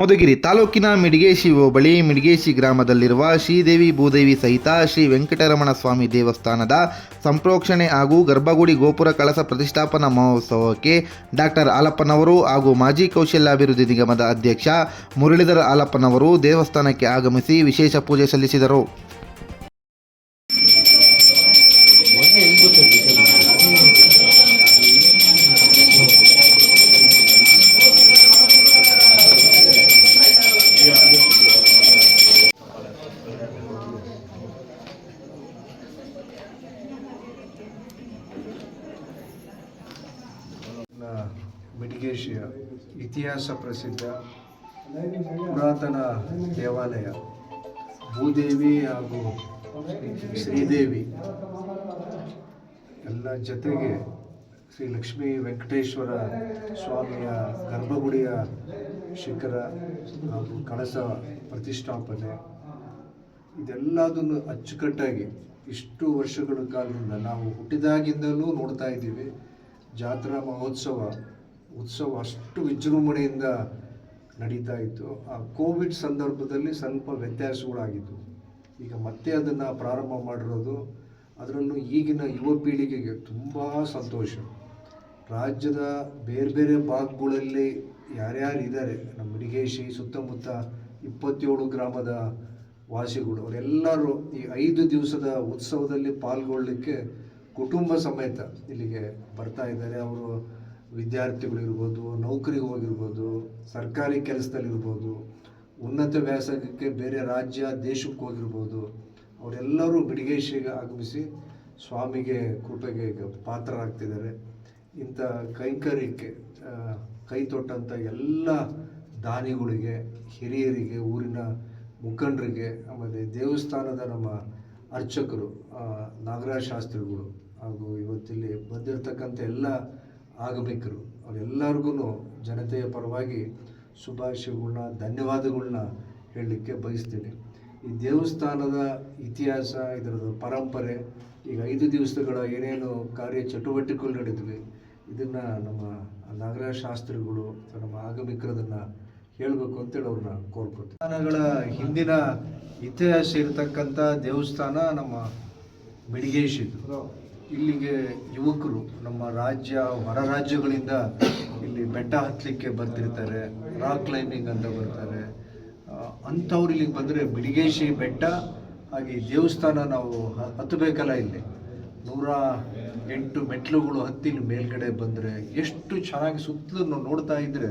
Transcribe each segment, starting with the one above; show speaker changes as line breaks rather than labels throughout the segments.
ಮಧುಗಿರಿ ತಾಲೂಕಿನ ಮಿಡಿಗೇಶಿ ಹೋಬಳಿ ಮಿಡಿಗೇಶಿ ಗ್ರಾಮದಲ್ಲಿರುವ ಶ್ರೀದೇವಿ ಭೂದೇವಿ ಸಹಿತ ಶ್ರೀ ವೆಂಕಟರಮಣ ಸ್ವಾಮಿ ದೇವಸ್ಥಾನದ ಸಂಪ್ರೋಕ್ಷಣೆ ಹಾಗೂ ಗರ್ಭಗುಡಿ ಗೋಪುರ ಕಳಸ ಪ್ರತಿಷ್ಠಾಪನಾ ಮಹೋತ್ಸವಕ್ಕೆ ಡಾಕ್ಟರ್ ಆಲಪ್ಪನವರು ಹಾಗೂ ಮಾಜಿ ಕೌಶಲ್ಯಾಭಿವೃದ್ಧಿ ನಿಗಮದ ಅಧ್ಯಕ್ಷ ಮುರಳೀಧರ ಆಲಪ್ಪನವರು ದೇವಸ್ಥಾನಕ್ಕೆ ಆಗಮಿಸಿ ವಿಶೇಷ ಪೂಜೆ ಸಲ್ಲಿಸಿದರು.
ಇತಿಹಾಸ ಪ್ರಸಿದ್ಧ ಪುರಾತನ ದೇವಾಲಯ. ಭೂದೇವಿ ಹಾಗೂ ಶ್ರೀದೇವಿ ಎಲ್ಲ ಜೊತೆಗೆ ಶ್ರೀ ಲಕ್ಷ್ಮೀ ವೆಂಕಟೇಶ್ವರ ಸ್ವಾಮಿಯ ಗರ್ಭಗುಡಿಯ ಶಿಖರ ಹಾಗೂ ಕಳಸ ಪ್ರತಿಷ್ಠಾಪನೆ. ಇದೆಲ್ಲದನ್ನು ಅಚ್ಚುಕಟ್ಟಾಗಿ ಇಷ್ಟು ವರ್ಷಗಳ ಕಾಲದಿಂದ ನಾವು ಹುಟ್ಟಿದಾಗಿಂದಲೂ ನೋಡ್ತಾ ಇದ್ದೀವಿ. ಜಾತ್ರಾ ಮಹೋತ್ಸವ ಉತ್ಸವ ಅಷ್ಟು ವಿಜೃಂಭಣೆಯಿಂದ ನಡೀತಾ ಇತ್ತು. ಆ ಕೋವಿಡ್ ಸಂದರ್ಭದಲ್ಲಿ ಸ್ವಲ್ಪ ವ್ಯತ್ಯಾಸಗಳಾಗಿತ್ತು ಈಗ ಮತ್ತೆ ಅದನ್ನು ಪ್ರಾರಂಭ ಮಾಡಿರೋದು, ಅದರಲ್ಲೂ ಈಗಿನ ಯುವ ಪೀಳಿಗೆಗೆ ತುಂಬ ಸಂತೋಷ. ರಾಜ್ಯದ ಬೇರೆ ಬೇರೆ ಭಾಗಗಳಲ್ಲಿ ಯಾರ್ಯಾರು ಇದ್ದಾರೆ, ನಮ್ಮ ಮಿಡಿಗೇಶಿ ಸುತ್ತಮುತ್ತ ಇಪ್ಪತ್ತೇಳು ಗ್ರಾಮದ ವಾಸಿಗಳು, ಅವರೆಲ್ಲರೂ ಈ ಐದು ದಿವಸದ ಉತ್ಸವದಲ್ಲಿ ಪಾಲ್ಗೊಳ್ಳಲಿಕ್ಕೆ ಕುಟುಂಬ ಸಮೇತ ಇಲ್ಲಿಗೆ ಬರ್ತಾ ಇದ್ದಾರೆ. ಅವರು ವಿದ್ಯಾರ್ಥಿಗಳಿರ್ಬೋದು ನೌಕರಿಗೆ ಹೋಗಿರ್ಬೋದು, ಸರ್ಕಾರಿ ಕೆಲಸದಲ್ಲಿರ್ಬೋದು, ಉನ್ನತ ವ್ಯಾಸಂಗಕ್ಕೆ ಬೇರೆ ರಾಜ್ಯ, ದೇಶಕ್ಕೆ ಹೋಗಿರ್ಬೋದು, ಅವರೆಲ್ಲರೂ ಬಿಡಿಗೇಶಿಗೆ ಆಗಮಿಸಿ ಸ್ವಾಮಿಗೆ ಕೃಪೆಗೆ ಪಾತ್ರರಾಗ್ತಿದ್ದಾರೆ. ಇಂಥ ಕೈಂಕರ್ಯಕ್ಕೆ ಕೈ ತೊಟ್ಟಂಥ ಎಲ್ಲ ದಾನಿಗಳಿಗೆ, ಹಿರಿಯರಿಗೆ, ಊರಿನ ಮುಖಂಡರಿಗೆ, ಆಮೇಲೆ ದೇವಸ್ಥಾನದ ನಮ್ಮ ಅರ್ಚಕರು ನಾಗರಾಜ್ ಶಾಸ್ತ್ರಿಗಳು ಹಾಗೂ ಇವತ್ತಿಲ್ಲಿ ಬಂದಿರತಕ್ಕಂಥ ಎಲ್ಲ ಆಗಮಿಕರು ಅವರೆಲ್ಲರಿಗೂ ಜನತೆಯ ಪರವಾಗಿ ಶುಭಾಶಯಗಳನ್ನ ಧನ್ಯವಾದಗಳನ್ನ ಹೇಳಲಿಕ್ಕೆ ಬಯಸ್ತೀನಿ. ಈ ದೇವಸ್ಥಾನದ ಇತಿಹಾಸ ಇದರದ ಪರಂಪರೆ, ಈಗ ಐದು ದಿವಸಗಳ ಏನೇನು ಕಾರ್ಯ ಚಟುವಟಿಕೆಗಳು ನಡೆದ್ವಿ, ಇದನ್ನು ನಮ್ಮ ನಾಗರಾಜ ಶಾಸ್ತ್ರಿಗಳು ನಮ್ಮ ಆಗಮಿಕರದನ್ನು ಹೇಳಬೇಕು ಅಂತೇಳಿ ಅವ್ರನ್ನ ಕೋರ್ಕೊತೀವಿ ದೇವಸ್ಥಾನಗಳ ಹಿಂದಿನ ಇತಿಹಾಸ ಇರತಕ್ಕಂಥ ದೇವಸ್ಥಾನ ನಮ್ಮ ಮಿಡಿಗೇಶಿದು ಇಲ್ಲಿಗೆ ಯುವಕರು ನಮ್ಮ ರಾಜ್ಯ, ಹೊರ ರಾಜ್ಯಗಳಿಂದ ಇಲ್ಲಿ ಬೆಟ್ಟ ಹತ್ತಲಿಕ್ಕೆ ಬರ್ತಿರ್ತಾರೆ, ರಾಕ್ ಕ್ಲೈಂಬಿಂಗ್ ಅಂತ ಬರ್ತಾರೆ. ಅಂಥವ್ರು ಇಲ್ಲಿಗೆ ಬಂದರೆ ಬಿಡಿಗೇಶಿ ಬೆಟ್ಟ, ಹಾಗೆ ದೇವಸ್ಥಾನ ನಾವು ಹತ್ತಬೇಕಲ್ಲ ಇಲ್ಲಿ. ನೂರ ಎಂಟು ಮೆಟ್ಲುಗಳು ಹತ್ತಿ ಇಲ್ಲಿ ಮೇಲ್ಗಡೆ ಬಂದರೆ ಎಷ್ಟು ಚೆನ್ನಾಗಿ ಸುತ್ತಲೂ ನೋಡ್ತಾ ಇದ್ರೆ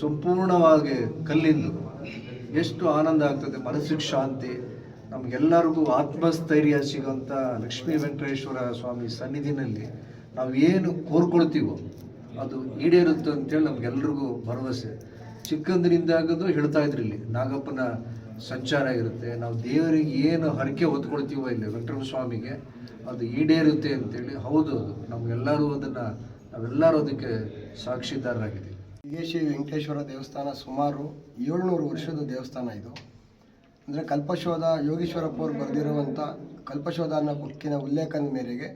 ಸಂಪೂರ್ಣವಾಗಿ ಕಲ್ಲಿಂದು. ಎಷ್ಟು ಆನಂದ ಆಗ್ತದೆ, ಮನಸ್ಸಿಗೆ ಶಾಂತಿ. ನಮಗೆಲ್ಲರಿಗೂ ಆತ್ಮಸ್ಥೈರ್ಯ ಸಿಗುವಂಥ ಲಕ್ಷ್ಮೀ ವೆಂಕಟೇಶ್ವರ ಸ್ವಾಮಿ ಸನ್ನಿಧಿನಲ್ಲಿ ನಾವು ಏನು ಕೋರ್ಕೊಳ್ತೀವೋ ಅದು ಈಡೇರುತ್ತೆ ಅಂತೇಳಿ ನಮಗೆಲ್ರಿಗೂ ಭರವಸೆ. ಚಿಕ್ಕಂದಿನಿಂದಾಗದು ಹೇಳ್ತಾ ಇದ್ರು ಇಲ್ಲಿ ನಾಗಪ್ಪನ ಸಂಚಾರ ಇರುತ್ತೆ, ನಾವು ದೇವರಿಗೆ ಏನು ಹರಕೆ ಹೊತ್ಕೊಳ್ತೀವೋ ಇಲ್ಲಿ ವೆಂಕಟರಮ ಸ್ವಾಮಿಗೆ, ಅದು ಈಡೇರುತ್ತೆ ಅಂತೇಳಿ ಹೌದು ಅದು. ನಮಗೆಲ್ಲರೂ ಅದನ್ನು, ನಾವೆಲ್ಲರೂ ಅದಕ್ಕೆ ಸಾಕ್ಷಿದಾರರಾಗಿದ್ದೀವಿ.
ಶ್ರೀ ವೆಂಕಟೇಶ್ವರ ದೇವಸ್ಥಾನ ಸುಮಾರು ಏಳ್ನೂರು ವರ್ಷದ ದೇವಸ್ಥಾನ ಇದು. ಅಂದರೆ ಕಲ್ಪಶೋಧ ಯೋಗೀಶ್ವರಪ್ಪ ಅವರು ಬರೆದಿರುವಂಥ ಕಲ್ಪಶೋಧ ಅನ್ನೋ ಬುಕ್ಕಿನ ಉಲ್ಲೇಖದ ಮೇರೆಗೆ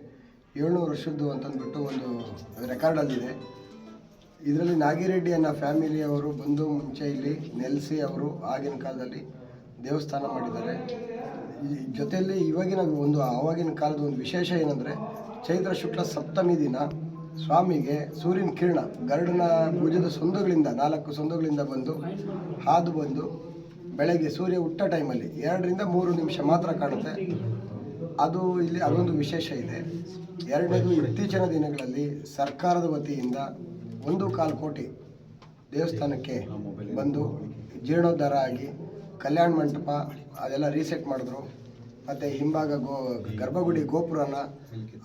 ಏಳ್ನೂರು ವರ್ಷದ್ದು ಅಂತಂದ್ಬಿಟ್ಟು ಒಂದು ರೆಕಾರ್ಡಲ್ಲಿದೆ ಇದರಲ್ಲಿ ನಾಗಿರೆಡ್ಡಿ ಅನ್ನೋ ಫ್ಯಾಮಿಲಿಯವರು ಬಂದು ಮುಂಚೆ ಇಲ್ಲಿ ನೆಲೆಸಿ ಅವರು ಆಗಿನ ಕಾಲದಲ್ಲಿ ದೇವಸ್ಥಾನ ಮಾಡಿದ್ದಾರೆ. ಈ ಜೊತೆಯಲ್ಲಿ ಇವಾಗಿನ ಒಂದು ಆವಾಗಿನ ಕಾಲದ ಒಂದು ವಿಶೇಷ ಏನಂದರೆ ಚೈತ್ರ ಶುಕ್ಲ ಸಪ್ತಮಿ ದಿನ ಸ್ವಾಮಿಗೆ ಸೂರ್ಯನ ಕಿರಣ ಗರುಡನ ಭುಜದ ಸೊಂದುಗಳಿಂದ ನಾಲ್ಕು ಸೊಂದುಗಳಿಂದ ಬಂದು ಹಾದು ಬಂದು ಬೆಳಗ್ಗೆ ಸೂರ್ಯ ಹುಟ್ಟ ಟೈಮಲ್ಲಿ ಎರಡರಿಂದ ಮೂರು ನಿಮಿಷ ಮಾತ್ರ ಕಾಣುತ್ತೆ. ಅದು ಇಲ್ಲಿ ಅದೊಂದು ವಿಶೇಷ ಇದೆ. ಎರಡನೇದು ಇತ್ತೀಚಿನ ದಿನಗಳಲ್ಲಿ ಸರ್ಕಾರದ ವತಿಯಿಂದ ಒಂದು ಕಾಲು ಕೋಟಿ ದೇವಸ್ಥಾನಕ್ಕೆ ಬಂದು ಜೀರ್ಣೋದ್ಧಾರ ಆಗಿ ಕಲ್ಯಾಣ ಮಂಟಪ ಅದೆಲ್ಲ ರೀಸೆಟ್ ಮಾಡಿದ್ರು. ಮತ್ತು ಹಿಂಭಾಗ ಗೋ, ಗರ್ಭಗುಡಿ ಗೋಪುರನ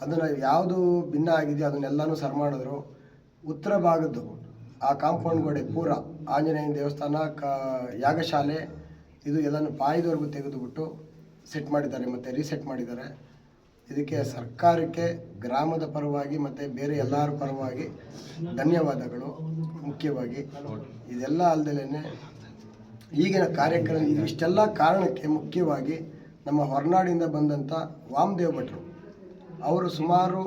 ಅದನ್ನು ಯಾವುದು ಭಿನ್ನ ಆಗಿದೆಯೋ ಅದನ್ನೆಲ್ಲನೂ ಸರಿ ಮಾಡಿದ್ರು. ಉತ್ತರ ಭಾಗದ್ದು ಆ ಕಾಂಪೌಂಡ್ ಗೋಡೆ ಪೂರ ಆಂಜನೇಯನ ದೇವಸ್ಥಾನ, ಕ, ಯಾಗಶಾಲೆ, ಇದು ಎಲ್ಲನೂ ಪಾಯದವರೆಗೂ ತೆಗೆದುಬಿಟ್ಟು ಸೆಟ್ ಮಾಡಿದ್ದಾರೆ, ಮತ್ತು ರೀಸೆಟ್ ಮಾಡಿದ್ದಾರೆ. ಇದಕ್ಕೆ ಸರ್ಕಾರಕ್ಕೆ, ಗ್ರಾಮದ ಪರವಾಗಿ, ಮತ್ತು ಬೇರೆ ಎಲ್ಲರ ಪರವಾಗಿ ಧನ್ಯವಾದಗಳು. ಮುಖ್ಯವಾಗಿ ಇದೆಲ್ಲ ಅಲ್ಲದಲೇ ಈಗಿನ ಕಾರ್ಯಕ್ರಮ ಇಷ್ಟೆಲ್ಲ ಕಾರಣಕ್ಕೆ ಮುಖ್ಯವಾಗಿ ನಮ್ಮ ಹೊರನಾಡಿಂದ ಬಂದಂಥ ವಾಮದೇವ ಭಟ್ರು ಅವರು ಸುಮಾರು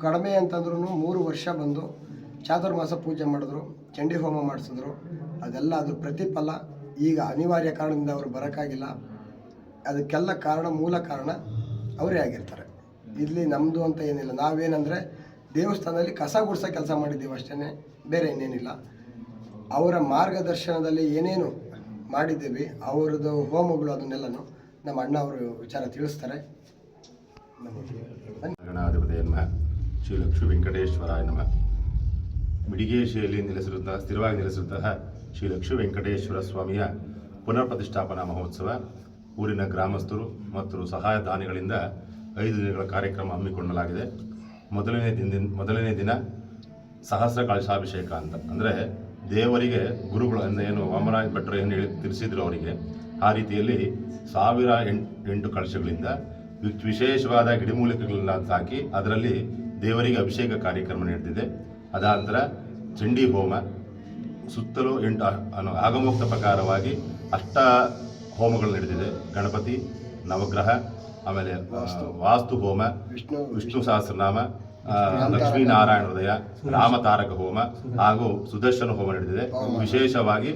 ಕಡಿಮೆ ಅಂತಂದ್ರೂ ಮೂರು ವರ್ಷ ಬಂದು ಚಾತುರ್ಮಾಸ ಪೂಜೆ ಮಾಡಿದ್ರು, ಚಂಡಿ ಹೋಮ ಮಾಡಿಸಿದ್ರು, ಅದೆಲ್ಲ ಅದು ಪ್ರತಿಫಲ. ಈಗ ಅನಿವಾರ್ಯ ಕಾರಣದಿಂದ ಅವರು ಬರೋಕ್ಕಾಗಿಲ್ಲ. ಅದಕ್ಕೆಲ್ಲ ಕಾರಣ, ಮೂಲ ಕಾರಣ ಅವರೇ ಆಗಿರ್ತಾರೆ. ಇಲ್ಲಿ ನಮ್ಮದು ಅಂತ ಏನಿಲ್ಲ. ನಾವೇನಂದರೆ ದೇವಸ್ಥಾನದಲ್ಲಿ ಕಸ ಗುಡಿಸೋ ಕೆಲಸ ಮಾಡಿದ್ದೀವಿ ಅಷ್ಟೇ ಬೇರೆ ಇನ್ನೇನಿಲ್ಲ. ಅವರ ಮಾರ್ಗದರ್ಶನದಲ್ಲಿ ಏನೇನು ಮಾಡಿದ್ದೀವಿ, ಅವರದ್ದು ಹೋಮಗಳು ಅದನ್ನೆಲ್ಲನೂ ನಮ್ಮ ಅಣ್ಣ ಅವರು ವಿಚಾರ ತಿಳಿಸ್ತಾರೆ.
ಗಣಾಧಿಪತಿಯ ನಮಃ. ಶ್ರೀ ನಮಃ. ಮಿಡಿಗೇಶಿಯಲ್ಲಿ ನೆಲೆಸಿರುವಂತಹ, ಸ್ಥಿರವಾಗಿ ನೆಲೆಸಿರುವಂತಹ ಶ್ರೀ ಲಕ್ಷ್ಮೀ ವೆಂಕಟೇಶ್ವರ ಸ್ವಾಮಿಯ ಪುನರ್ ಪ್ರತಿಷ್ಠಾಪನಾ ಮಹೋತ್ಸವ, ಊರಿನ ಗ್ರಾಮಸ್ಥರು ಮತ್ತು ಸಹಾಯ ದಾನಿಗಳಿಂದ ಐದು ದಿನಗಳ ಕಾರ್ಯಕ್ರಮ ಹಮ್ಮಿಕೊಳ್ಳಲಾಗಿದೆ. ಮೊದಲನೇ ದಿನ ಮೊದಲನೇ ದಿನ ಸಹಸ್ರ ಕಳಶಾಭಿಷೇಕ ಅಂತ. ಅಂದರೆ ದೇವರಿಗೆ ಗುರುಗಳು ಏನು ವಾಮರಾಯ ಭಟ್ರು ಏನು ಹೇಳಿ ತಿಳಿಸಿದ್ರು ಅವರಿಗೆ. ಆ ರೀತಿಯಲ್ಲಿ ಸಾವಿರ ಎಂಟು ಎಂಟು ಕಳಶಗಳಿಂದ ವಿಶೇಷವಾದ ಗಿಡಮೂಲಿಕೆಗಳನ್ನ ಹಾಕಿ ಅದರಲ್ಲಿ ದೇವರಿಗೆ ಅಭಿಷೇಕ ಕಾರ್ಯಕ್ರಮ ನಡೆದಿದೆ. ಅದಾದ ನಂತರ ಚಂಡಿ ಹೋಮ ಸುತ್ತಲೂ ಎಂಟು ಆಗಮೋಕ್ತ ಪ್ರಕಾರವಾಗಿ ಅಷ್ಟ ಹೋಮಗಳು ನಡೆದಿದೆ ಗಣಪತಿ ನವಗ್ರಹ ಆಮೇಲೆ ವಾಸ್ತು. ಹೋಮ
ವಿಷ್ಣು
ವಿಷ್ಣು. ಸಹಸ್ರನಾಮ ಲಕ್ಷ್ಮೀನಾರಾಯಣ ಹೃದಯ ರಾಮತಾರಕ ಹೋಮ ಹಾಗೂ ಸುದರ್ಶನ ಹೋಮ ನಡೆದಿದೆ ವಿಶೇಷವಾಗಿ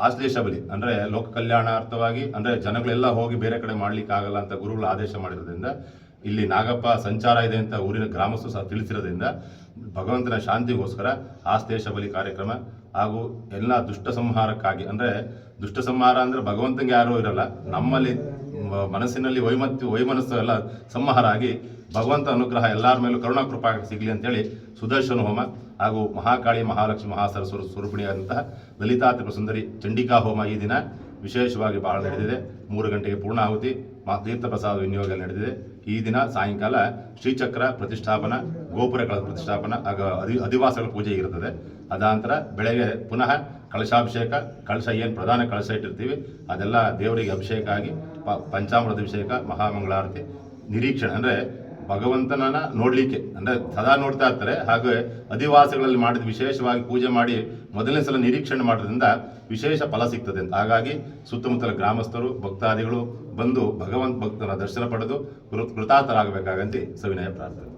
ಆಶ್ಲೇಷ ಬಲಿ ಅಂದ್ರೆ ಲೋಕ ಕಲ್ಯಾಣಾರ್ಥವಾಗಿ ಅಂದ್ರೆ ಜನಗಳೆಲ್ಲ ಹೋಗಿ ಬೇರೆ ಕಡೆ ಮಾಡ್ಲಿಕ್ಕೆ ಆಗಲ್ಲ ಅಂತ ಗುರುಗಳು ಆದೇಶ ಮಾಡಿರೋದ್ರಿಂದ ಇಲ್ಲಿ ನಾಗಪ್ಪ ಸಂಚಾರ ಇದೆ ಅಂತ ಊರಿನ ಗ್ರಾಮಸ್ಥರು ಸಹ ತಿಳಿಸಿರೋದ್ರಿಂದ ಭಗವಂತನ ಶಾಂತಿಗೋಸ್ಕರ ಆಸ್ತೇಶ ಬಲಿ ಕಾರ್ಯಕ್ರಮ ಹಾಗೂ ಎಲ್ಲ ದುಷ್ಟ ಸಂಹಾರಕ್ಕಾಗಿ, ಅಂದರೆ ದುಷ್ಟ ಸಂಹಾರ ಅಂದರೆ ಭಗವಂತನಿಗೆ ಯಾರೂ ಇರಲ್ಲ, ನಮ್ಮಲ್ಲಿ ಮನಸ್ಸಿನಲ್ಲಿ ವೈಮತ್ಯ, ವೈಮನಸ್ಸು ಎಲ್ಲ ಸಂಹಾರ ಆಗಿ ಭಗವಂತ ಅನುಗ್ರಹ ಎಲ್ಲರ ಮೇಲೂ ಕರುಣಾ ಕೃಪಾ ಸಿಗಲಿ ಅಂತೇಳಿ ಸುದರ್ಶನ ಹೋಮ ಹಾಗೂ ಮಹಾಕಾಳಿ ಮಹಾಲಕ್ಷ್ಮಿ ಮಹಾಸರಸ್ವರ ಸ್ವರೂಪಿಣಿಯಾದಂತಹ ಲಲಿತಾ ತ್ರಿಪುರ ಸುಂದರಿ ಚಂಡಿಕಾ ಹೋಮ ಈ ದಿನ ವಿಶೇಷವಾಗಿ ಬಹಳ ನಡೆದಿದೆ. ಮೂರು ಗಂಟೆಗೆ ಪೂರ್ಣಾಹುತಿ ಮಾ ತೀರ್ಥಪ್ರಸಾದ ವಿನಿಯೋಗ ನಡೆದಿದೆ. ಈ ದಿನ ಸಾಯಂಕಾಲ ಶ್ರೀಚಕ್ರ ಪ್ರತಿಷ್ಠಾಪನ, ಗೋಪುರಗಳ ಪ್ರತಿಷ್ಠಾಪನಾ, ಆಗ ಅಧಿ ಅಧಿವಾಸಗಳ ಪೂಜೆ ಇರುತ್ತದೆ. ಅದಾನಂತರ ಬೆಳಗ್ಗೆ ಪುನಃ ಕಳಶಾಭಿಷೇಕ, ಕಳಶ ಏನು ಪ್ರಧಾನ ಕಳಶ ಇಟ್ಟಿರ್ತೀವಿ, ಅದೆಲ್ಲ ದೇವರಿಗೆ ಅಭಿಷೇಕ ಆಗಿ ಪ ಪಂಚಾಮೃತ ಅಭಿಷೇಕ ಮಹಾಮಂಗಳಾರತಿ, ನಿರೀಕ್ಷಣೆ. ಅಂದರೆ ಭಗವಂತನನ್ನ ನೋಡಲಿಕ್ಕೆ, ಅಂದರೆ ಸದಾ ನೋಡ್ತಾ ಇರ್ತಾರೆ. ಹಾಗೆ ಅಧಿವಾಸಗಳಲ್ಲಿ ಮಾಡಿದ ವಿಶೇಷವಾಗಿ ಪೂಜೆ ಮಾಡಿ ಮೊದಲನೇ ಸಲ ನಿರೀಕ್ಷಣೆ ಮಾಡೋದ್ರಿಂದ ವಿಶೇಷ ಫಲ ಸಿಗ್ತದೆ ಅಂತ. ಹಾಗಾಗಿ ಸುತ್ತಮುತ್ತಲ ಗ್ರಾಮಸ್ಥರು, ಭಕ್ತಾದಿಗಳು ಬಂದು ಭಗವಂತ ಭಕ್ತರ ದರ್ಶನ ಪಡೆದು ಕೃತಾರ್ಥರಾಗಬೇಕಾಗಂತೆ ಸವಿನಯ ಪ್ರಾರ್ಥನೆ.